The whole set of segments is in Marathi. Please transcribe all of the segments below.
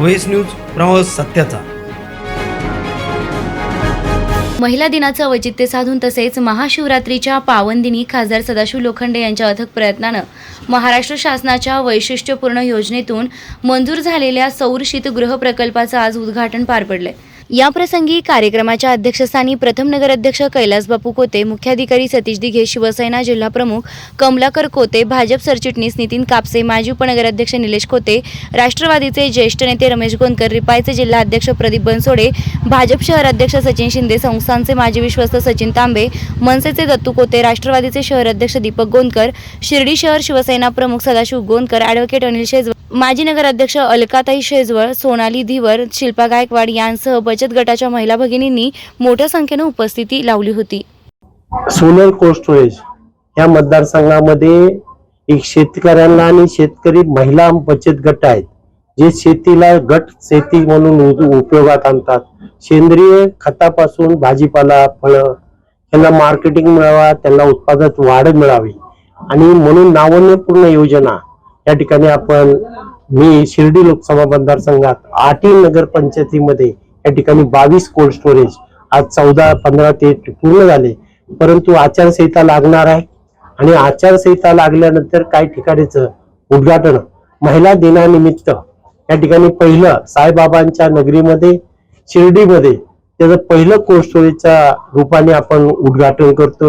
व्हेस न्यूज प्रवास सत्याचा. महिला दिनाचं औचित्य साधून तसेच महाशिवरात्रीच्या पावनदिनी खासदार सदाशिव लोखंडे यांच्या अथक प्रयत्नानं महाराष्ट्र शासनाच्या वैशिष्ट्यपूर्ण योजनेतून मंजूर झालेल्या सौर शीतगृह प्रकल्पाचं आज उद्घाटन पार पडलंय. याप्रसंगी कार्यक्रमाच्या अध्यक्षस्थानी प्रथम नगराध्यक्ष कैलासबापू कोते मुख्याधिकारी सतीश दिघे शिवसेना जिल्हा प्रमुख कमलाकर कोते भाजप सरचिटणीस नितीन कापसे माजी उपनगराध्यक्ष निलेश कोते राष्ट्रवादीचे ज्येष्ठ नेते रमेश गोंदकर रिपाईचे जिल्हाध्यक्ष प्रदीप बनसोडे भाजप शहराध्यक्ष सचिन शिंदे संस्थानचे माजी विश्वस्त सचिन तांबे मनसेचे दत्तू कोते राष्ट्रवादीचे शहराध्यक्ष दीपक गोंदकर शिर्डी शहर शिवसेना प्रमुख सदाशिव गोंदकर ॲडव्होकेट अनिल शेजवळ माजी नगराध्यक्ष अलकाताई शेजवळ सोनाली धीवर शिल्पा गायकवाड यांसह बचत गटाच्या महिला भगिनींनी मोठ्या संख्येनं उपस्थिती लावली होती. सोलर कोल्ड स्टोरेज या मतदारसंघामध्ये एक शेतकऱ्यांना आणि शेतकरी महिला बचत गट आहेत जे शेतीला गट शेती म्हणून उपयोगात आणतात. सेंद्रिय खतापासून भाजीपाला फळं त्यांना मार्केटिंग मिळावा त्यांना उत्पादन वाढ मिळावी. आणि म्हणून नावन्यपूर्ण योजना या ठिकाणी आपण मी शिर्डी लोकसभा मतदारसंघात आठी नगर पंचायतीमध्ये या ठिकाणी बावीस कोल्ड स्टोरेज आज चौदा पंधरा ते पूर्ण झाले. परंतु आचारसंहिता लागणार आहे आणि आचारसंहिता लागल्यानंतर काही ठिकाणीच उद्घाटन महिला दिनानिमित्त या ठिकाणी पहिलं साईबाबांच्या नगरीमध्ये शिर्डीमध्ये त्याचं पहिलं कोल्ड स्टोरेजच्या रूपाने आपण उद्घाटन करतो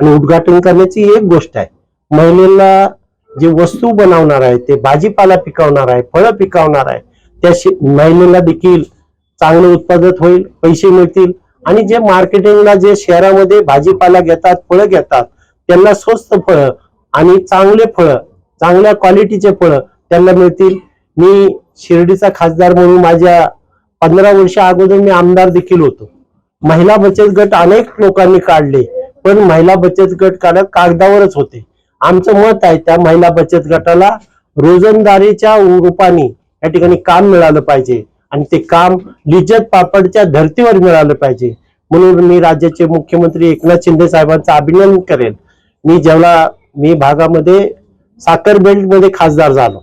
आणि उद्घाटन करण्याची एक गोष्ट आहे महिलेला जे वस्तू बनवणार आहे ते भाजीपाला पिकवणार आहे फळं पिकवणार आहे त्या महिलेला देखील चांगलं उत्पादन होईल पैसे मिळतील. आणि जे मार्केटिंगला जे शहरामध्ये भाजीपाला घेतात फळं घेतात त्यांना स्वस्त फळं आणि चांगले फळं चांगल्या क्वालिटीचे फळं त्यांना मिळतील. मी शिर्डीचा खासदार म्हणून माझ्या पंधरा वर्ष अगोदर मी आमदार देखील होतो. महिला बचत गट अनेक लोकांनी काढले पण महिला बचत गट काढत कागदावरच होते. आमचं मत आहे त्या महिला बचत गटाला रोजंदारीच्या रूपाने या ठिकाणी काम मिळालं पाहिजे आणि ते काम लिज्जत पापडच्या धर्तीवर मिळालं पाहिजे. म्हणून मी राज्याचे मुख्यमंत्री एकनाथ शिंदे साहेबांचं अभिनंदन करेन मी जेव्हा मी भागामध्ये साखर बेल्टमध्ये खासदार झालो.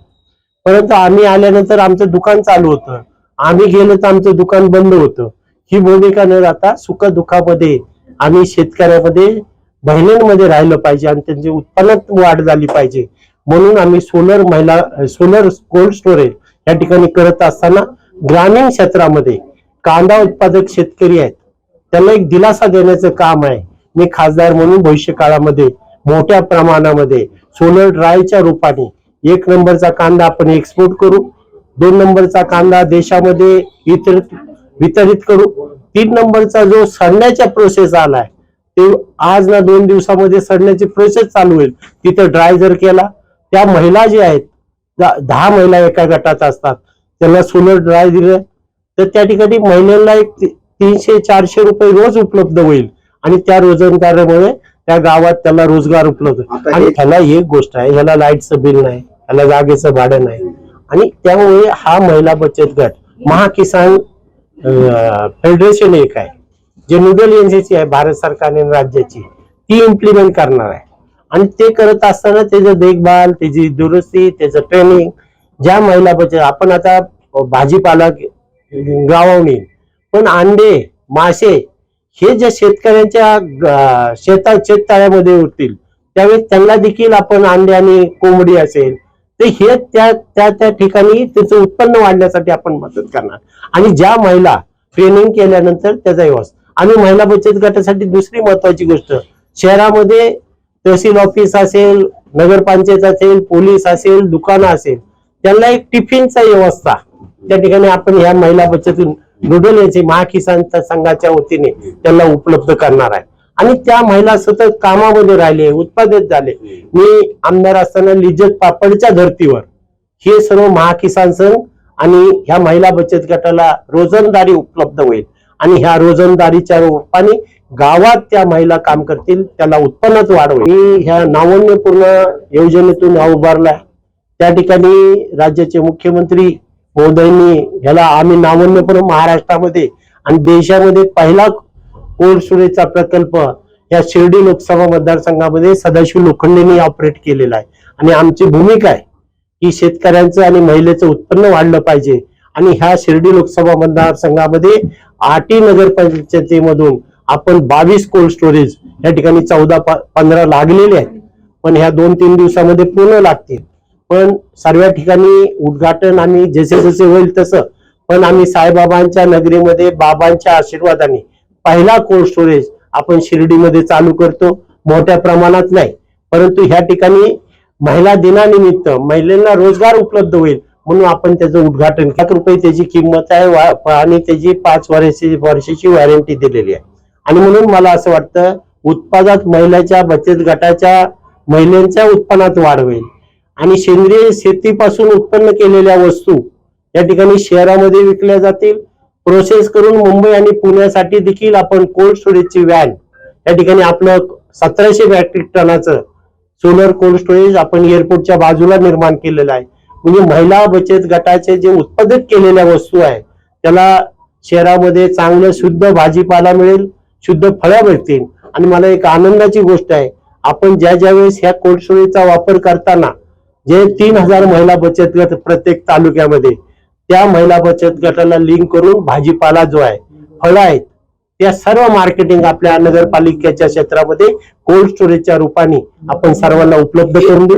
परंतु आम्ही आल्यानंतर आमचं दुकान चालू होतं. आम्ही गेलो तर आमचं दुकान बंद होतं. ही भूमिका न राहता सुखदुःखामध्ये आम्ही शेतकऱ्यामध्ये बहिणींमध्ये राहिलं पाहिजे आणि त्यांची उत्पन्नात वाढ झाली पाहिजे. म्हणून आम्ही सोलर महिला सोलर कोल्ड स्टोरेज या ठिकाणी करत असताना ग्रामीण क्षेत्रामध्ये कांदा उत्पादक शेतकरी आहेत. त्यांना एक दिलासा देण्याचं काम आहे. मी खासदार म्हणून भविष्य काळामध्ये मोठ्या प्रमाणामध्ये सोलर ड्रायच्या रूपाने एक नंबरचा कांदा आपण एक्सपोर्ट करू दोन नंबरचा कांदा देशामध्ये वितरित वितरित करू तीन नंबरचा जो सडण्याच्या प्रोसेस आलाय ते आज ना दोन दिवसामध्ये सडण्याची प्रोसेस चालू होईल. तिथे ड्राय जर केला त्या महिला ज्या आहेत दहा महिला एका गटात असतात. त्यांना सोलर ड्राय दिलं तर त्या ठिकाणी महिलांना एक तीनशे चारशे रुपये रोज उपलब्ध होईल. आणि त्या रोजगारामुळे त्या गावात त्याला रोजगार उपलब्ध. होईल. आणि ह्याला एक गोष्ट आहे ह्याला लाईटचं बिल नाही ह्याला जागेचं भाडं नाही. आणि त्यामुळे हा महिला बचत गट महाकिसान फेडरेशन एक आहे. जे नोडल एजन्सी आहे भारत सरकारने राज्याची ती इम्प्लिमेंट करणार आहे. आणि ते करत असताना त्याचं देखभाल त्याची दुरुस्ती त्याचं ट्रेनिंग ज्या महिला बचत आपण आता भाजीपाला गावणी पण अंडे मासे हे जे शेतकऱ्यांच्या शेतात शेततळ्यामध्ये उरतील त्यावेळेस त्यांना देखील आपण अंडे आणि कोंबडी असेल ते हे त्या त्या त्या ठिकाणी त्याचं उत्पन्न वाढण्यासाठी आपण मदत करणार. आणि ज्या महिला ट्रेनिंग केल्यानंतर त्याचा व्यवस्था आणि महिला बचत गटासाठी दुसरी महत्वाची गोष्ट शहरामध्ये तहसील ऑफिस असेल नगरपंचायत असेल पोलीस असेल दुकानं असेल त्यांना एक टिफिनचा व्यवस्था. त्या ठिकाणी आपण ह्या महिला बचत नोडल याचे महाकिसान संघाच्या वतीने त्यांना उपलब्ध करणार आहे. आणि त्या महिला सतत कामामध्ये राहिले उत्पादित झाले. मी आमदार असताना लिज्जत पापडच्या धर्तीवर हे सर्व महाकिसान संघ आणि ह्या महिला बचत गटाला रोजंदारी उपलब्ध होईल. आणि ह्या रोजंदारीच्या रूपाने गावात त्या महिला काम करतील त्याला उत्पन्नच वाढवू मी ह्या नावण्यपूर्ण योजनेतून हा उभारला त्या ठिकाणी राज्याचे मुख्यमंत्री महोदयांनी ह्याला आम्ही नाविन्यपूर्ण महाराष्ट्रामध्ये आणि देशामध्ये पहिला कोल्ड स्टोरेजचा प्रकल्प या शिर्डी लोकसभा मतदारसंघामध्ये सदाशिव लोखंडेने ऑपरेट केलेला आहे. आणि आमची भूमिका आहे की शेतकऱ्यांचं आणि महिलेचं उत्पन्न वाढलं पाहिजे. आणि ह्या शिर्डी लोकसभा मतदारसंघामध्ये नगर नगरपंचायतीमधून आपण बावीस कोल्ड स्टोरेज या ठिकाणी चौदा पंधरा लागलेले आहेत. पण ह्या दोन तीन दिवसामध्ये पूर्ण लागतील. पण सर्व ठिकाणी उद्घाटन आम्ही जसे जसे होईल तसं. पण आम्ही साईबाबांच्या नगरीमध्ये बाबांच्या आशीर्वादाने पहिला कोल्ड स्टोरेज आपण शिर्डीमध्ये चालू करतो. मोठ्या प्रमाणात नाही. परंतु ह्या ठिकाणी महिला दिनानिमित्त महिलांना रोजगार उपलब्ध होईल. म्हणून आपण त्याचं उद्घाटन लाख रुपये त्याची किंमत आहे वा- आणि त्याची पाच वर्षाची वर्षाची वॉरंटी दिलेली आहे. आणि म्हणून मला असं वाटतं उत्पादक महिलाच्या बचत गटाच्या महिलांच्या उत्पन्नात वाढ होईल. आणि सेंद्रिय शेतीपासून उत्पन्न केलेल्या वस्तू या ठिकाणी शहरामध्ये विकल्या जातील. प्रोसेस करून मुंबई आणि पुण्यासाठी देखील आपण कोल्ड स्टोरेजची व्हॅन या ठिकाणी आपलं सतराशे मॅट्रिक टनाचं सोलर कोल्ड स्टोरेज आपण एअरपोर्टच्या बाजूला निर्माण केलेलं आहे. म्हणजे महिला बचत गटाचे जे उत्पादित केलेल्या वस्तू आहे त्याला शहरामध्ये चांगलं शुद्ध भाजीपाला मिळेल शुद्ध फळं मिळतील. आणि मला एक आनंदाची गोष्ट आहे आपण ज्या ज्या वेळेस ह्या कोल्ड वापर करताना जे तीन हजार महिला बचत गट प्रत्येक तालुक्यामध्ये त्या महिला बचत गटाला लिंक करून भाजीपाला जो आहे फळं आहेत त्या सर्व मार्केटिंग आपल्या नगरपालिकेच्या क्षेत्रामध्ये कोल्ड स्टोरेजच्या रूपाने आपण सर्वांना उपलब्ध करून देऊ.